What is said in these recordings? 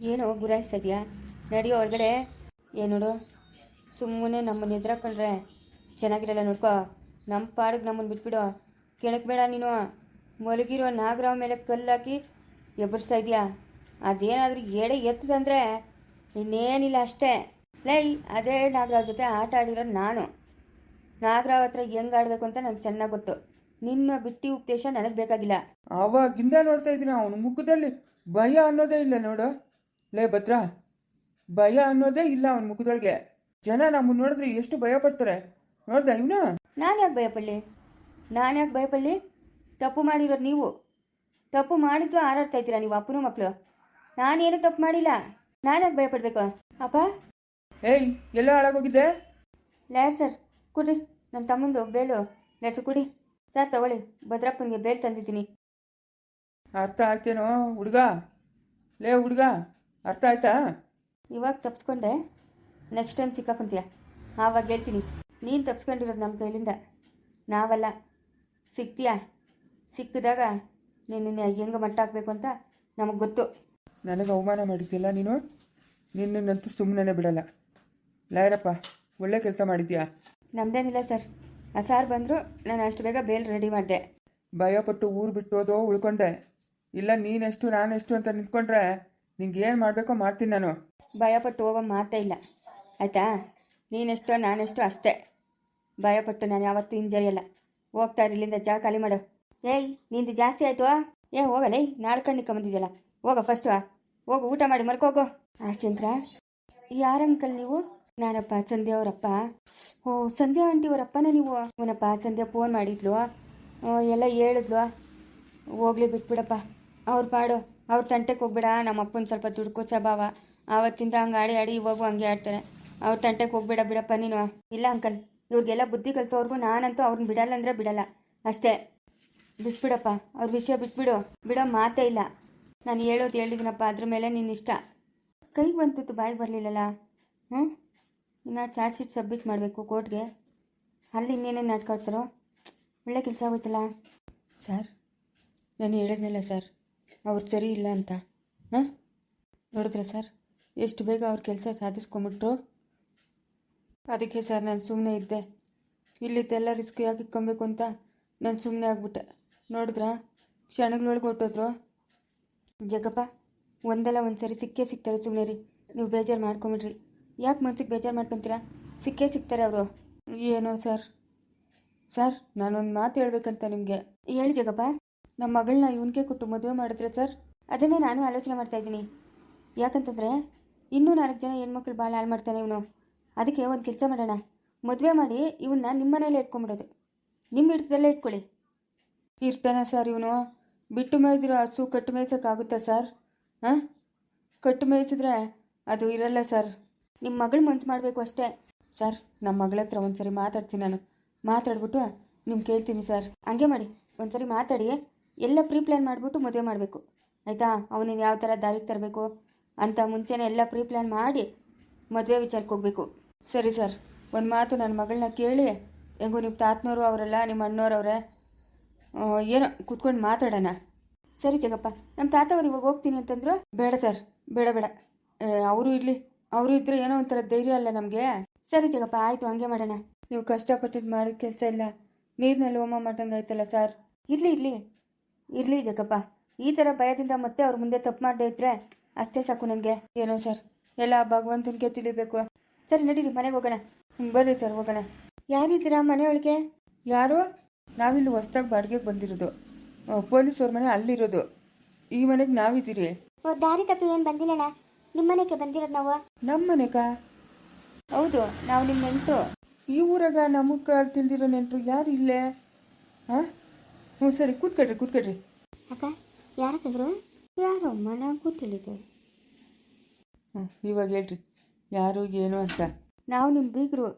ಏನು ಗುರಾಯಿಸ್ತಿದ್ಯಾ ನಡಿಯೋ ಒಳಗಡೆ? ಏನು ನೋಡು ಸುಮ್ಮನೆ ನಮ್ಮನ್ನು ಎದುರಾಕೊಂಡ್ರೆ ಚೆನ್ನಾಗಿರಲ್ಲ ನೋಡ್ಕೋ. ನಮ್ಮ ಪಾಡಿಗೆ ನಮ್ಮನ್ನು ಬಿಟ್ಬಿಡು. ಕೆಣಕ್ಬೇಡ ಬೇಡ ನೀನು. ಮಲಗಿರೋ ನಾಗರಾವ್ ಮೇಲೆ ಕಲ್ಲಾಕಿ ಎಬ್ಬರಿಸ್ತಾ ಇದೆಯಾ? ಅದೇನಾದರೂ ಎಡೆ ಎತ್ತದಂದ್ರೆ ಇನ್ನೇನಿಲ್ಲ ಅಷ್ಟೇ. ಲೈ, ಅದೇ ನಾಗರಾವ್ ಜೊತೆ ಆಟ ಆಡಿರೋ ನಾನು. ನಾಗರಾವ್ ಹತ್ರ ಹೆಂಗೆ ಆಡಬೇಕು ಅಂತ ನನಗೆ ಚೆನ್ನಾಗಿ ಗೊತ್ತು. ನಿನ್ನ ಬಿಟ್ಟಿ ಉಪದೇಶ ನನಗೆ ಬೇಕಾಗಿಲ್ಲ. ಅವಾಗಿಂದ ನೋಡ್ತಾ ಇದ್ದೀನಿ ಅವನ ಮುಖದಲ್ಲಿ ಭಯ ಅನ್ನೋದೇ ಇಲ್ಲ ನೋಡು. ಲೇ ಭದ್ರ ಭಯ ಅನ್ನೋದೇ ಇಲ್ಲ ಅವನ ಮುಖದೊಳಗೆ. ಜನ ನಮ್ಮ ನೋಡಿದ್ರೆ ಎಷ್ಟು ಭಯ ಪಡ್ತಾರೆ. ನೋಡ್ದ ಇವನು? ನಾನು ಯಾಕೆ ಭಯಪಡಲಿ ನಾನು ಯಾಕೆ ಭಯಪಡಲಿ ತಪ್ಪು ಮಾಡಿರೋದು ನೀವು. ತಪ್ಪು ಮಾಡಿದ್ದು ಆರಾಡ್ತಾ ಇದ್ದೀರಾ ನೀವು ಅಪ್ಪನ ಮಕ್ಕಳು ನಾನೇನು ತಪ್ಪು ಮಾಡಿಲ್ಲ? ನಾನು ಯಾಕೆ ಭಯಪಡಬೇಕು ಅಪ್ಪ? ಏಯ್ ಎಲ್ಲ ಹಾಳಾಗೋಗಿದ್ದೆ ಲ್ಯಾಡ್ ಸರ್ ಕುಡ್ರಿ. ನನ್ನ ತಮ್ಮಂದು ಬೇಲು. ಲೆಟ್ರ್ ಕುಡಿ. ಸರ್ ತಗೊಳ್ಳಿ. ಭದ್ರಪ್ಪನಿಗೆ ಬೇಲ್ ತಂದಿದ್ದೀನಿ. ಅರ್ಥ ಆಗ್ತೇನೋ ಹುಡುಗ? ಲೇ ಹುಡುಗ ಅರ್ಥ ಆಯ್ತಾ? ಇವಾಗ ತಪ್ಸ್ಕೊಂಡೆ. Next time ಸಿಕ್ಕಾಕೊಂತೀಯ? ಆವಾಗ ಹೇಳ್ತೀನಿ. ನೀನು ತಪ್ಸ್ಕೊಂಡಿರೋದು ನಮ್ಮ ಕೈಲಿಂದ. ನಾವಲ್ಲ. ಸಿಗ್ತೀಯಾ ಸಿಕ್ಕಿದಾಗ ನಿನ್ನ ಹೆಂಗೆ ಮಟ್ಟ ಹಾಕ್ಬೇಕು ಅಂತ ನಮಗೆ ಗೊತ್ತು. ನನಗೆ ಅವಮಾನ ಮಾಡಿದ್ಯಲ್ಲ ನೀನು? ನಿನ್ನನ್ನಂತೂ ಸುಮ್ಮನೆ ಬಿಡಲ್ಲ. ಲಾಯರಪ್ಪ ಒಳ್ಳೆ ಕೆಲಸ ಮಾಡಿದ್ಯಾ? ನಮ್ದೇನಿಲ್ಲ ಸರ್. ಆ ಸಾರ್ ಬಂದರು ನಾನು ಅಷ್ಟು ಬೇಗ ಬೇಲ್ ರೆಡಿ ಮಾಡಿದೆ. ಭಯಪಟ್ಟು ಊರು ಬಿಟ್ಟೋದೋ ಉಳ್ಕೊಂಡೆ. ಇಲ್ಲ ನೀನೆಷ್ಟು ನಾನೆಷ್ಟು ಅಂತ ನಿಂತ್ಕೊಂಡ್ರೆ ನಿಂಗೆ ಏನು ಮಾಡಬೇಕೋ ಮಾಡ್ತೀನಿ ನಾನು. ಭಯಪಟ್ಟು ಹೋಗೋ ಮಾತೇ ಇಲ್ಲ. ಆಯಿತಾ? ನೀನೆಷ್ಟೋ ನಾನೆಷ್ಟು ಅಷ್ಟೇ. ಭಯಪಟ್ಟು ನಾನು ಯಾವತ್ತೂ ಹಿಂಜರಿಯಲ್ಲ ಹೋಗ್ತಾ ಇಲ್ಲಿಂದ ಜಾ ಖಾಲಿ ಮಾಡು. ಏಯ್, ನಿಂದು ಜಾಸ್ತಿ ಆಯಿತು ಏ, ಹೋಗಲ್ಲ ನಾಡ್ಕೊಂಡು ಬಂದಿದ್ಯಲ್ಲ ಫಸ್ಟ್ ಫಸ್ಟು ಹೋಗು, ಊಟ ಮಾಡಿ ಮರ್ಕೋಗೋ ಆಶ್ಚಂದ್ರ ಯಾರ ಅಂಕಲ್ ನೀವು? ನಾನಪ್ಪ, ಸಂಧ್ಯಾ ಅವರಪ್ಪ. ಓ, ಸಂಧ್ಯಾ ಆಂಟಿ ಅವರಪ್ಪನ ನೀವು? ಅವನಪ್ಪ, ಸಂಧ್ಯಾ ಫೋನ್ ಮಾಡಿದ್ಲು. ಎಲ್ಲ ಹೇಳಿದ್ಲು. ಹೋಗ್ಲಿ, ಬಿಟ್ಬಿಡಪ್ಪ. ಅವ್ರು ಪಾಡು ಅವ್ರ ತಂಟೆಗೆ ಹೋಗ್ಬೇಡ ನಮ್ಮ ಅಪ್ಪನ ಸ್ವಲ್ಪ ದುಡ್ಕೋ ಸ್ವಭಾವ. ಆವತ್ತಿಂದ ಹಂಗೆ ಆಡಿ ಆಡಿ ಇವಾಗೂ ಹಂಗೆ ಆಡ್ತಾರೆ. ಅವ್ರ ತಂಟೆಗೆ ಹೋಗ್ಬೇಡ ಬಿಡಪ್ಪ ನೀನು. ಇಲ್ಲ ಅಂಕಲ್, ಇವ್ರಿಗೆಲ್ಲ ಬುದ್ಧಿ ಕಲಿಸೋರ್ಗು ನಾನಂತೂ ಅವ್ರನ್ನ ಬಿಡಲ್ಲ ಅಂದರೆ ಬಿಡಲ್ಲ. ಅಷ್ಟೇ. ಬಿಟ್ಬಿಡಪ್ಪ, ಅವ್ರ ವಿಷಯ ಬಿಟ್ಬಿಡು. ಬಿಡೋ ಮಾತೇ ಇಲ್ಲ. ನಾನು ಹೇಳೋದು ಹೇಳಿದ್ದೀನಪ್ಪ ಅದ್ರ ಮೇಲೆ ನಿನ್ನ ಇಷ್ಟ. ಕೈಗೆ ಬಂತು ಬಾಯಿಗೆ ಬರಲಿಲ್ಲಲ್ಲ ಹ್ಞೂ ಇನ್ನು ಚಾರ್ಜ್ ಶೀಟ್ ಸಬ್ಮಿಟ್ ಮಾಡಬೇಕು ಕೋರ್ಟ್ಗೆ. ಅಲ್ಲಿ ಇನ್ನೇನೇನು ನಾಟ್ಕೊಳ್ತಾರೋ ಒಳ್ಳೆ ಕೆಲಸ ಆಗೋಯ್ತಲ್ಲ? ಸರ್, ನಾನು ಹೇಳಿದ್ನಲ್ಲ ಸರ್. ಅವ್ರು ಸರಿ ಇಲ್ಲ ಅಂತ. ಹಾಂ? ನೋಡಿದ್ರೆ ಸರ್? ಎಷ್ಟು ಬೇಗ ಅವ್ರ ಕೆಲಸ ಸಾಧಿಸ್ಕೊಂಬಿಟ್ರು. ಅದಕ್ಕೆ ಸರ್ ನಾನು ಸುಮ್ಮನೆ ಇದ್ದೆ. ಇಲ್ಲಿದ್ದೆಲ್ಲ ರಿಸ್ಕ್ ಯಾಕೆ ಇಟ್ಕೊಬೇಕು ಅಂತ ನಾನು ಸುಮ್ಮನೆ ಆಗ್ಬಿಟ್ಟೆ. ನೋಡಿದ್ರಾ? ಕ್ಷಣಗಳೊಳಗೆ ಹೊಟ್ಟೋದ್ರು ಜಗಪ್ಪ ಒಂದಲ್ಲ ಒಂದು ಸರಿ ಸಿಕ್ಕೇ ಸಿಗ್ತಾರೆ ಸುಮ್ಮನೆ ರೀ ನೀವು ಬೇಜಾರು ಮಾಡ್ಕೊಂಬಿಡ್ರಿ. ಯಾಕೆ ಮನ್ಸಿಗೆ ಬೇಜಾರು ಮಾಡ್ಕೊತೀರಾ? ಸಿಕ್ಕೇ ಸಿಗ್ತಾರೆ ಅವರು. ಏನೋ ಸರ್. ಸರ್, ನಾನೊಂದು ಮಾತು ಹೇಳ್ಬೇಕಂತ ನಿಮಗೆ. ಹೇಳಿ ಜಗಪ್ಪ ನಮ್ಮ ಮಗಳನ್ನ ಇವನಿಗೆ ಕೊಟ್ಟು ಮದುವೆ ಮಾಡಿದ್ರೆ ಸರ್? ಅದನ್ನೇ ನಾನು ಆಲೋಚನೆ ಮಾಡ್ತಾ ಇದ್ದೀನಿ. ಯಾಕಂತಂದರೆ ಇನ್ನೂ ನಾಲ್ಕು ಜನ ಹೆಣ್ಮಕ್ಳು ಭಾಳ ಹಾಳು ಮಾಡ್ತಾನೆ ಇವನು. ಅದಕ್ಕೆ ಒಂದು ಕೆಲಸ ಮಾಡೋಣ. ಮದುವೆ ಮಾಡಿ ಇವನ್ನ ನಿಮ್ಮ ಮನೇಲೇ ಇಟ್ಕೊಂಬಿಡೋದು. ನಿಮ್ಮ ಹಿಡ್ತದಲ್ಲೇ ಇಟ್ಕೊಳ್ಳಿ. ಇರ್ತಾನೆ ಸರ್ ಇವನು. ಬಿಟ್ಟು ಮೇಯ್ದಿರೋ ಹಸು ಕಟ್ಟು ಮೇಯ್ಸೋಕ್ಕಾಗುತ್ತಾ ಸರ್? ಹಾಂ? ಕಟ್ಟು ಮೇಯಿಸಿದ್ರೆ ಅದು ಇರಲ್ಲ ಸರ್. ನಿಮ್ಮ ಮಗಳು ಮನ್ಸು ಮಾಡಬೇಕು ಅಷ್ಟೇ. ಸರ್ ನಮ್ಮ ಮಗಳ ಹತ್ರ ಒಂದ್ಸರಿ ಮಾತಾಡ್ತೀನಿ ನಾನು. ಮಾತಾಡ್ಬಿಟ್ಟು ನಿಮ್ಗೆ ಕೇಳ್ತೀನಿ ಸರ್. ಹಂಗೆ ಮಾಡಿ. ಒಂದ್ಸರಿ ಮಾತಾಡಿ. ಎಲ್ಲ ಪ್ರೀ ಪ್ಲ್ಯಾನ್ ಮಾಡಿಬಿಟ್ಟು ಮದುವೆ ಮಾಡಬೇಕು. ಆಯಿತಾ? ಅವನಿಗೆ ಯಾವ ಥರ ದಾರಿಗೆ ತರಬೇಕು ಅಂತ ಮುಂಚೆನೇ ಎಲ್ಲ ಪ್ರೀ ಪ್ಲ್ಯಾನ್ ಮಾಡಿ ಮದುವೆ ವಿಚಾರಕ್ಕೆ ಹೋಗಬೇಕು. ಸರಿ ಸರ್, ಒಂದು ಮಾತು ನನ್ನ ಮಗಳನ್ನ ಕೇಳಿ. ಹೆಂಗೋ ನಿಮ್ಮ ತಾತನವರು ಅವರೆಲ್ಲ, ನಿಮ್ಮ ಅಣ್ಣವ್ರವ್ರೆ ಏನೋ ಕೂತ್ಕೊಂಡು ಮಾತಾಡೋಣ. ಸರಿ ಜಗಪ್ಪ, ನಮ್ಮ ತಾತ ಅವ್ರು ಇವಾಗ ಹೋಗ್ತೀನಿ ಅಂತಂದ್ರು, ಬೇಡ ಸರ್, ಬೇಡ ಬೇಡ. ಅವರು ಇರಲಿ, ಅವರು ಇದ್ರೆ ಏನೋ ಒಂಥರ ಧೈರ್ಯ ಅಲ್ಲ ನಮಗೆ. ಸರಿ ಜಗಪ್ಪ, ಆಯಿತು, ಹಂಗೆ ಮಾಡೋಣ. ನೀವು ಕಷ್ಟಪಟ್ಟಿದ್ದು ಮಾಡಿದ ಕೆಲಸ ಇಲ್ಲ. ನೀರಿನಲ್ಲಿ ಹೋಮ ಮಾಡ್ದಂಗೆ ಆಯ್ತಲ್ಲ ಸರ್? ಇರಲಿ ಇರಲಿ. ಇರಲಿ ಜಗಪ್ಪ ಈ ಥರ ಭಯದಿಂದ ಮತ್ತೆ ಅವ್ರ ಮುಂದೆ ತಪ್ಪು ಮಾಡದೆ ಇದ್ರೆ ಅಷ್ಟೇ ಸಾಕು ನನಗೆ. ಏನೋ ಸರ್ ಎಲ್ಲ ಭಗವಂತನಿಗೆ ತಿಳಿಬೇಕು. ಸರಿ ನಡೀರಿ ಮನೆಗೆ ಹೋಗೋಣ. ಹ್ಞೂ ಬರ್ರಿ ಸರ್ ಹೋಗೋಣ. ಯಾರಿದ್ದೀರಾ ಮನೆಯೊಳಗೆ ಯಾರು? ನಾವಿಲ್ಲಿ ಹೊಸ್ದಾಗಿ ಬಾಡಿಗೆಗೆ ಬಂದಿರೋದು. ಪೊಲೀಸವ್ರ ಮನೆ ಅಲ್ಲಿರೋದು. ಈ ಮನೆಗೆ ನಾವಿದ್ದೀರಿ. ಓ ದಾರಿ ತಪ್ಪಿ ಏನು ಬಂದಿಲ್ಲಣ್ಣ? ನಿಮ್ಮನೆಗೆ ಬಂದಿರೋದು ನಾವು. ನಮ್ಮ ಮನೆಗ? ಹೌದು ನಾವು ನಿಮ್ಮ ನೆಂಟರು. ಈ ಊರಾಗ ನಮಗೆ ತಿಳಿದಿರೋ ನೆಂಟರು ಯಾರು ಇಲ್ಲೇ? ಹಾಂ ಹ್ಞೂ ಸರಿ ಕೂತ್ಕೊಳ್ರಿ ಕೂತ್ಕೊಳ್ರಿ. ಅಕ್ಕ ಯಾರಕ್ಕಾದ್ರು? ಯಾರೋ ಮನ ಗೊತ್ತಿಳಿದು ಹ್ಞೂ ಇವಾಗ ಹೇಳ್ರಿ ಯಾರು ಏನು ಅಂತ. ನಾವು ನಿಮ್ಮ ಬೀಗರು.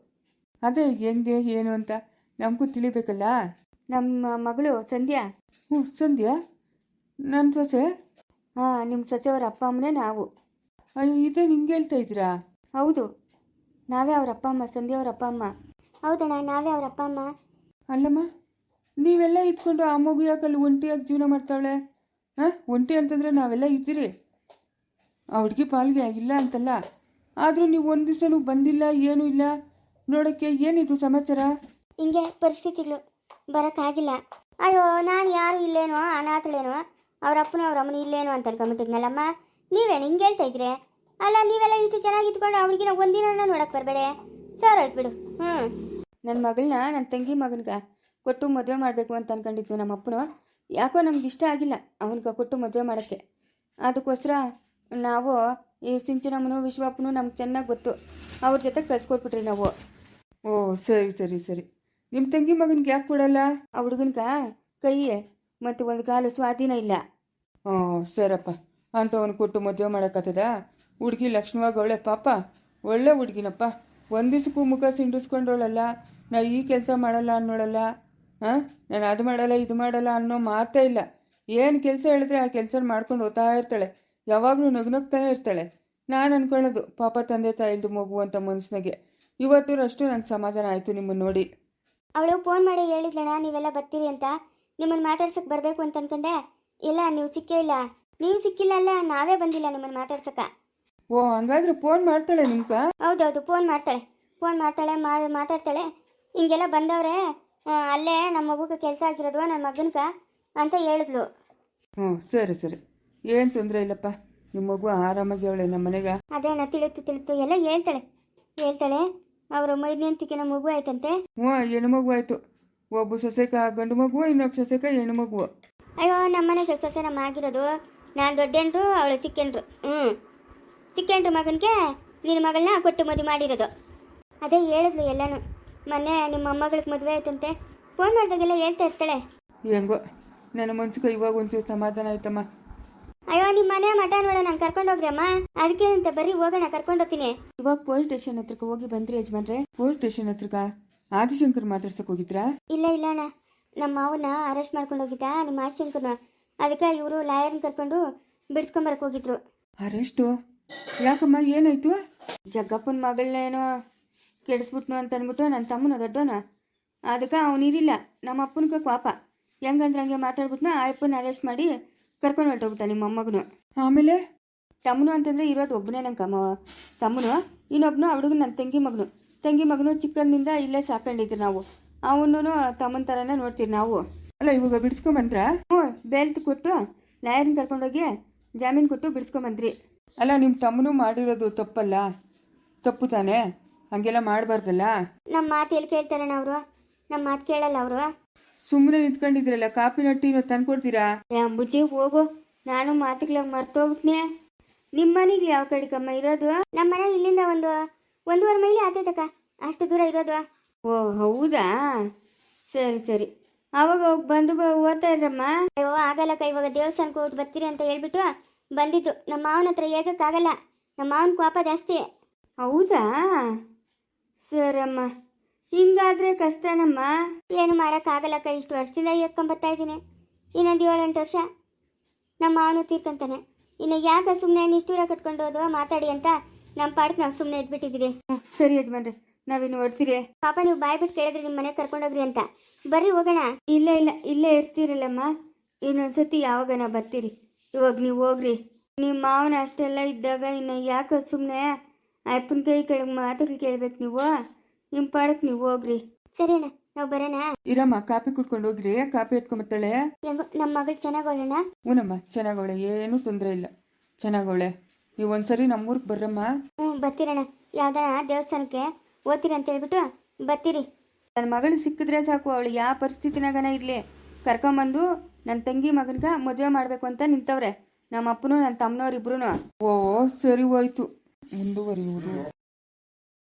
ಅದೇ ಹೆಂಗೆ ಏನು ಅಂತ ನಮಗೂ ತಿಳಿಬೇಕಲ್ಲ? ನಮ್ಮ ಮಗಳು ಸಂಧ್ಯಾ. ಹ್ಞೂ ಸಂಧ್ಯಾ ನನ್ನ ಸೊಸೆ? ಹಾಂ ನಿಮ್ಮ ಸೊಸೆಯವರ ಅಪ್ಪ ಅಮ್ಮನೇ ನಾವು. ಅಯ್ಯೋ ಇದೇ ನಿಂಗೆ ಹೇಳ್ತಾ ಇದ್ದೀರಾ? ಹೌದು ನಾವೇ ಅವ್ರ ಅಪ್ಪ ಅಮ್ಮ ಸಂಧ್ಯಾ ಅವ್ರ ಅಪ್ಪ ಅಮ್ಮ. ಹೌದಣ್ಣ ನಾವೇ ಅವ್ರ ಅಪ್ಪ ಅಮ್ಮ. ಅಲ್ಲಮ್ಮ ನೀವೆಲ್ಲ ಇದ್ಕೊಂಡು ಆ ಮಗು ಯಾಕೆ ಅಲ್ಲಿ ಒಂಟಿಯಾಗಿ ಜೀವನ ಮಾಡ್ತಾವಳೆ? ಹಾಂ? ಒಂಟಿ ಅಂತಂದರೆ ನಾವೆಲ್ಲ ಇದ್ದೀರಿ. ಆ ಹುಡುಗಿ ಪಾಲ್ಗೆ ಇಲ್ಲ ಅಂತಲ್ಲ. ಆದರೂ ನೀವು ಒಂದು ದಿವಸನೂ ಬಂದಿಲ್ಲ ಏನೂ ಇಲ್ಲ. ನೋಡೋಕ್ಕೆ ಏನಿದು ಸಮಾಚಾರ? ಹಿಂಗೆ ಪರಿಸ್ಥಿತಿಗಳು. ಬರೋಕ್ಕಾಗಿಲ್ಲ. ಅಯ್ಯೋ ನಾನು ಯಾರು ಇಲ್ಲೇನೋ ಅನಾಥಳೇನೋ ಅವ್ರ ಅಪ್ಪನ ಅವ್ರ ಅಮ್ಮನ ಇಲ್ಲೇನೋ ಅಂತ ಅನ್ಕೊಂಬಿಟ್ಟಿದ್ನಲ್ಲಮ್ಮ. ನೀವೇನು ಹಿಂಗೆ ಹೇಳ್ತಾ ಇದ್ರೆ? ಅಲ್ಲ ನೀವೆಲ್ಲ ಇಷ್ಟು ಚೆನ್ನಾಗಿ ಇದ್ಕೊಂಡು ಅವ್ಳಿಗಿನ ಒಂದಿನ ನೋಡಕ್ಕೆ ಬರಬೇಡ. ಸರ್ ಆಯ್ತು ಬಿಡು. ಹ್ಞೂ ನನ್ನ ಮಗಳನ್ನ ನನ್ನ ತಂಗಿ ಮಗನಿಗೆ ಕೊಟ್ಟು ಮದುವೆ ಮಾಡಬೇಕು ಅಂತ ಅಂದ್ಕೊಂಡಿದ್ವಿ ನಮ್ಮ ಅಪ್ಪನು ಯಾಕೋ ನಮ್ಗೆ ಇಷ್ಟ ಆಗಿಲ್ಲ ಅವನಿಗೆ ಕೊಟ್ಟು ಮದುವೆ ಮಾಡೋಕ್ಕೆ. ಅದಕ್ಕೋಸ್ಕರ ನಾವು ಈ ಸಿಂಚನಮ್ಮನು ವಿಶ್ವಪ್ಪನು ನಮ್ಗೆ ಚೆನ್ನಾಗಿ ಗೊತ್ತು. ಅವ್ರ ಜೊತೆ ಕಳ್ಸ್ಕೊಟ್ಬಿಟ್ರಿ ನಾವು. ಓ ಸರಿ ಸರಿ ಸರಿ. ನಿಮ್ಮ ತಂಗಿ ಮಗನಿಗೆ ಯಾಕೆ ಕೊಡಲ್ಲ? ಆ ಹುಡುಗನ್ಗ ಕೈ ಮತ್ತು ಒಂದು ಕಾಲು ಸ್ವಾಧೀನ ಇಲ್ಲ. ಹ್ಞೂ ಸರಪ್ಪ. ಅವನು ಕೊಟ್ಟು ಮದುವೆ ಮಾಡೋಕ್ಕತ್ತದ ಹುಡುಗಿ ಲಕ್ಷ್ಮವಾಗಿ ಅವಳೆ ಪಾಪ. ಒಳ್ಳೆ ಹುಡುಗಿನಪ್ಪ. ಒಂದು ದಿವ್ಸಕ್ಕೂ ಮುಖ ಸಿಂಡಿಸ್ಕೊಂಡವಳಲ್ಲ ನಾ ಈ ಕೆಲಸ ಮಾಡಲ್ಲ ಅನ್ನೋಳಲ್ಲ. ಹಾಂ? ನಾನು ಅದು ಮಾಡಲ್ಲ ಇದು ಮಾಡಲ್ಲ ಅನ್ನೋ ಮಾತೇ ಇಲ್ಲ. ಏನು ಕೆಲಸ ಹೇಳಿದ್ರೆ ಆ ಕೆಲಸ ಮಾಡ್ಕೊಂಡು ಹೋಗ್ತಾ ಇರ್ತಾಳೆ. ಯಾವಾಗಲೂ ನಗ್ನಗ್ತಾನೆ ಇರ್ತಾಳೆ. ನಾನು ಅನ್ಕೊಳ್ಳೋದು ಪಾಪ ತಂದೆ ತಾಯಿಲ್ದು ಮಗು ಅಂತ ಮನಸ್ಸಿನಾಗೆ ಇವತ್ತು ಅಷ್ಟು ನಂಗೆ ಸಮಾಧಾನ ಆಯಿತು ನಿಮ್ಮನ್ನು ನೋಡಿ. ಅವಳು ಫೋನ್ ಮಾಡಿ ಹೇಳಿದ್ಲಣ್ಣ ನೀವೆಲ್ಲ ಬರ್ತೀರಿ ಅಂತ. ನಿಮ್ಮನ್ನು ಮಾತಾಡ್ಸಕ್ಕೆ ಬರಬೇಕು ಅಂತ ಅನ್ಕೊಂಡೆ. ಇಲ್ಲ ನೀವು ಸಿಕ್ಕೇ ಇಲ್ಲ. ನೀವು ಸಿಕ್ಕಿಲ್ಲ ಅಲ್ಲ ನಾವೇ ಬಂದಿಲ್ಲ ನಿಮ್ಮನ್ನು ಮಾತಾಡ್ಸಕ್ಕ ಓ ಹಂಗಾದ್ರೆ ಫೋನ್ ಮಾಡ್ತಾಳೆ ನಿಮ್ಗೆ? ಹೌದೌದು ಫೋನ್ ಮಾಡ್ತಾಳೆ. ಫೋನ್ ಮಾಡ್ತಾಳೆ ಮಾಡಿ ಮಾತಾಡ್ತಾಳೆ. ಹಿಂಗೆಲ್ಲ ಬಂದವ್ರೆ ಅಲ್ಲೇ ನಮ್ಮ ಮಗುಗೆ ಕೆಲಸ ಆಗಿರೋದು ನನ್ನ ಮಗನ್ಕ ಅಂತ ಹೇಳಿದ್ಲು. ಹ್ಞೂ ಸರಿ ಸರಿ. ಏನು ತೊಂದರೆ ಇಲ್ಲಪ್ಪ. ನಿಮ್ಮ ಮಗು ಆರಾಮಾಗಿ ಅವಳೆ ನಮ್ಮ ಮನೆಗೆ. ಅದೇನ ತಿಳಿತು ತಿಳಿತು ಎಲ್ಲ ಹೇಳ್ತಾಳೆ. ಹೇಳ್ತಾಳೆ ಅವರ ಮೈದ್ನಂತಿಕೆ ನಮ್ಮ ಮಗು ಆಯ್ತಂತೆ? ಹ್ಞೂ ಹೆಣ್ಣು ಮಗು ಆಯ್ತು. ಒಬ್ಬ ಸೊಸೆಕ ಗಂಡು ಮಗು ಇನ್ನೊಬ್ಬ ಸೊಸೆಕ ಹೆಣ್ಣು ಮಗು. ಅಯ್ಯೋ ನಮ್ಮ ಮನೆಗೆ ಸೊಸೆ ನಮ್ಮ ಆಗಿರೋದು. ನಾನು ದೊಡ್ಡೇನ್ರು ಅವಳು ಚಿಕ್ಕೇನ್ರು. ಹ್ಞೂ. ಚಿಕ್ಕೇನ್ರು ಮಗನಿಗೆ ನಿನ್ನ ಮಗಳನ್ನ ಕೊಟ್ಟು ಮದುವೆ ಮಾಡಿರೋದು. ಅದೇ ಹೇಳಿದ್ಲು ಎಲ್ಲನೂ. ಮೊನ್ನೆ ನಿಮ್ಮ ಮೊಮ್ಮಗಳಿಗೆ ಮದುವೆ ಆಯ್ತಂತೆ ಫೋನ್ ಮಾಡಿದಾಗೆಲ್ಲ ಹೇಳ್ತಾ ಇರ್ತಾಳೆ. ಹೆಂಗೋ ನನ್ನ ಮನ್ಸಿಗೆ ಇವಾಗ ಒಂಚೂರು ಸಮಾಧಾನ ಆಯ್ತಮ್ಮ. ಅಯ್ಯೋ ನಿಮ್ಮ ಮನೆ ಮಠ ನೋಡ ನಾನು ಕರ್ಕೊಂಡು ಹೋಗ್ರಿ ಅಮ್ಮ. ಅದಕ್ಕೆ ಅಂತ ಬರ್ರಿ ಹೋಗೋಣ ಕರ್ಕೊಂಡು ಹೋಗ್ತೀನಿ. ಇವಾಗ ಪೊಲೀಸ್ ಸ್ಟೇಷನ್ ಹತ್ರಕ್ಕೆ ಹೋಗಿ ಬಂದ್ರಿ ಯಜಮಾನ್ರೆ. ಪೊಲೀಸ್ ಸ್ಟೇಷನ್ ಹತ್ರಕ ಆದಿಶಂಕರ್ ಮಾತಾಡ್ಸಕ್ ಹೋಗಿದ್ರಾ? ಇಲ್ಲ ಇಲ್ಲ ಅಣ್ಣ. ನಮ್ಮ ಮಾವನ್ನ ಅರೆಸ್ಟ್ ಮಾಡ್ಕೊಂಡು ಹೋಗಿದ್ದ ನಿಮ್ಮ ಆದಿಶಂಕರ್ನ. ಅದಕ್ಕೆ ಇವರು ಲಾಯರ್ನ ಕರ್ಕೊಂಡು ಬಿಡಿಸ್ಕೊಂಬರಕ್ಕೆ ಹೋಗಿದ್ರು. ಅರೆಸ್ಟು? ಯಾಕಮ್ಮ ಏನಾಯ್ತು? ಜಗ್ಗಪ್ಪನ ಮಗಳನ್ನೇನೋ ಕೆಡಿಸ್ಬಿಟ್ನು ಅಂತ ಅಂದ್ಬಿಟ್ಟು ನನ್ನ ತಮ್ಮನ ದೊಡ್ಡೋನ ಅದಕ್ಕೆ ಅವನಿರಿಲ್ಲ ನಮ್ಮ ಅಪ್ಪನಿಗೆ ಪಾಪ ಹೆಂಗಂದ್ರೆ ಹಂಗೆ ಮಾತಾಡ್ಬಿಟ್ನ ಆ ಅಪ್ಪನ ಅರೆಸ್ಟ್ ಮಾಡಿ ಕರ್ಕೊಂಡು ಹೊರಟೋಗ್ಬಿಟ್ಟ ನಿಮ್ಮ ಮೊಮ್ಮಗನು. ಆಮೇಲೆ? ತಮ್ಮನು ಅಂತಂದ್ರೆ ಇರೋದು ಒಬ್ಬನೇ ನಂಗೆ ಅಮ್ಮ ತಮ್ಮನು ಇನ್ನೊಬ್ಬನು ಅವಳಿಗೂ ನನ್ನ ತಂಗಿ ಮಗನು. ತಂಗಿ ಮಗನು ಚಿಕ್ಕಂದಿಂದ ಇಲ್ಲೇ ಸಾಕೊಂಡಿದ್ರು ನಾವು. ಅವನು ತಮ್ಮನ ಥರನೇ ನೋಡ್ತೀವಿ ನಾವು. ಅಲ್ಲ ಇವಾಗ ಬಿಡಿಸ್ಕೊಂಬಂದ್ರ? ಹ್ಞೂ ಬೆಲ್ತ್ ಕೊಟ್ಟು ಲಾಯರ್ನ ಕರ್ಕೊಂಡೋಗಿ ಜಾಮೀನು ಕೊಟ್ಟು ಬಿಡಿಸ್ಕೊಂಬಂದ್ರಿ. ಅಲ್ಲ ನಿಮ್ಮ ತಮ್ಮನು ಮಾಡಿರೋದು ತಪ್ಪಲ್ಲ? ತಪ್ಪು ತಾನೇ? ಹಂಗೆಲ್ಲ ಮಾಡಬಾರ್ದಲ್ಲ? ನಮ್ಮ ಮಾತು ಎಲ್ಲಿ ಕೇಳ್ತಾರಣ್ಣ ಅವರು? ನಮ್ಮ ಮಾತು ಕೇಳಲ್ಲ ಅವರು? ಸುಮ್ಮನೆ ನಿಂತ್ಕೊಂಡಿದ್ರಲ್ಲ ಕಾಪಿ ನಟ್ಟಿನೋ ತಂದ್ಕೊಡ್ತೀರಾ? ಏ ಅಂಬುಜಿ ಹೋಗು. ನಾನು ಮಾತುಗಳ ಮರ್ತೋಗ್ಬಿಟ್ನೆ. ನಿಮ್ಮ ಮನೆಗೆ ಯಾವ ಕಡೆ ಕಮ್ಮ ಇರೋದು? ನಮ್ಮ ಮನೆ ಇಲ್ಲಿಂದ ಒಂದು ಒಂದೂವರೆ ಮೈಲಿ ಆತೈತಕ್ಕ ಅಷ್ಟು ದೂರ ಇರೋದು. ಓ ಹೌದಾ? ಸರಿ ಸರಿ. ಅವಾಗ ಹೋಗಿ ಬಂದು ಬ- ಓದ್ತಾ ಇರಮ್ಮ ಅಯ್ಯೋ ಆಗಲ್ಲಕ್ಕ ಇವಾಗ ದೇವಸ್ಥಾನಕ್ಕೆ ಹೋಗಿ ಬರ್ತೀರಿ ಅಂತ ಹೇಳ್ಬಿಟ್ಟು ಬಂದಿದ್ದು. ನಮ್ಮ ಮಾವನ ಹತ್ರ ಹೇಗಕ್ಕಾಗಲ್ಲ ನಮ್ಮ ಮಾವನ ಕೋಪ ಜಾಸ್ತಿ. ಹೌದಾ? ಸರಮ್ಮ ಹಿಂಗಾದ್ರೆ ಕಷ್ಟನಮ್ಮ. ಏನು ಮಾಡೋಕ್ಕಾಗಲ್ಲಕ್ಕ ಇಷ್ಟು ವರ್ಷದಿಂದ ಎಕ್ಕೊಂಬರ್ತಾ ಇದ್ದೀನಿ. ಇನ್ನೊಂದು ಏಳೆಂಟು ವರ್ಷ. ನಮ್ಮ ಮಾವನು ತೀರ್ಕೊಂತಾನೆ. ಇನ್ನು ಯಾಕೆ ಸುಮ್ಮನೆ ನಿಷ್ಠೂರ ಕಟ್ಕೊಂಡು ಹೋದು ಮಾತಾಡಿ ಅಂತ ನಮ್ಮ ಪಾಡಕ್ಕೆ ನಾವು ಸುಮ್ಮನೆ ಇದ್ಬಿಟ್ಟಿದ್ದೀರಿ ಸರಿ ಬನ್ರಿ ನಾವಿನ್ನು ಹೊಡ್ತೀರಿ ಪಾಪ ನೀವು ಬಾಯ್ ಬಿಟ್ಟು ಕೇಳಿದ್ರಿ ನಿಮ್ಮ ಮನೆಗೆ ಕರ್ಕೊಂಡೋಗ್ರಿ ಅಂತ. ಬರ್ರಿ ಹೋಗೋಣ. ಇಲ್ಲ ಇಲ್ಲ ಇಲ್ಲೇ ಇರ್ತೀರಲ್ಲಮ್ಮ. ಇನ್ನೊಂದ್ಸತಿ ನಾ ಬರ್ತೀರಿ. ಇವಾಗ ನೀವು ಹೋಗ್ರಿ. ನಿಮ್ಮ ಮಾವನ ಅಷ್ಟೆಲ್ಲ ಇದ್ದಾಗ ಇನ್ನು ಯಾಕೆ ಸುಮ್ಮನೆ ಅಪ್ಪನ ಕೈ ಕೆಳಗೆ ಮಾತುಗಳು ಕೇಳ್ಬೇಕು ನೀವು. ನಿಮ್ಮ ಪಾಡಕ್ಕೆ ನೀವು ಹೋಗ್ರಿ. ಸರಿ ಅಣ್ಣ ನಾವು ಬರೋಣ. ಇರಮ್ಮ ಕಾಪಿ ಕುಟ್ಕೊಂಡು ಹೋಗ್ರಿ. ಕಾಪಿ ಎತ್ಕೊಂಬತ್ತಾಳೆ? ಹೆಂಗೋ ನಮ್ಮ ಮಗಳು ಚೆನ್ನಾಗೋಳಣ್ಣ ಹ್ಞೂನಮ್ಮ ಚೆನ್ನಾಗವಳೆ ಏನೂ ತೊಂದರೆ ಇಲ್ಲ. ಚೆನ್ನಾಗವಳೆ ನೀವು ಒಂದ್ಸರಿ ನಮ್ಮೂರಿಗೆ ಬರ್ರಮ್ಮ. ಹ್ಞೂ ಬರ್ತೀರಣ್ಣ. ಯಾವ್ದಾರ ದೇವಸ್ಥಾನಕ್ಕೆ ಓದ್ತೀರಿ ಅಂತ ಹೇಳ್ಬಿಟ್ಟು ಬರ್ತೀರಿ. ನನ್ನ ಮಗಳು ಸಿಕ್ಕಿದ್ರೆ ಸಾಕು. ಅವಳು ಯಾವ ಪರಿಸ್ಥಿತಿನಾಗನ ಇರಲಿ. ಕರ್ಕೊಂಬಂದು ನನ್ನ ತಂಗಿ ಮಗನಿಗೆ ಮದುವೆ ಮಾಡಬೇಕು ಅಂತ ನಿಂತವ್ರೆ. ನಮ್ಮ ಅಪ್ಪನು ನನ್ನ ತಮ್ಮನವ್ರಿಬ್ರು ಓ ಸರಿ ಹೋಯ್ತು. முள்ளு வரி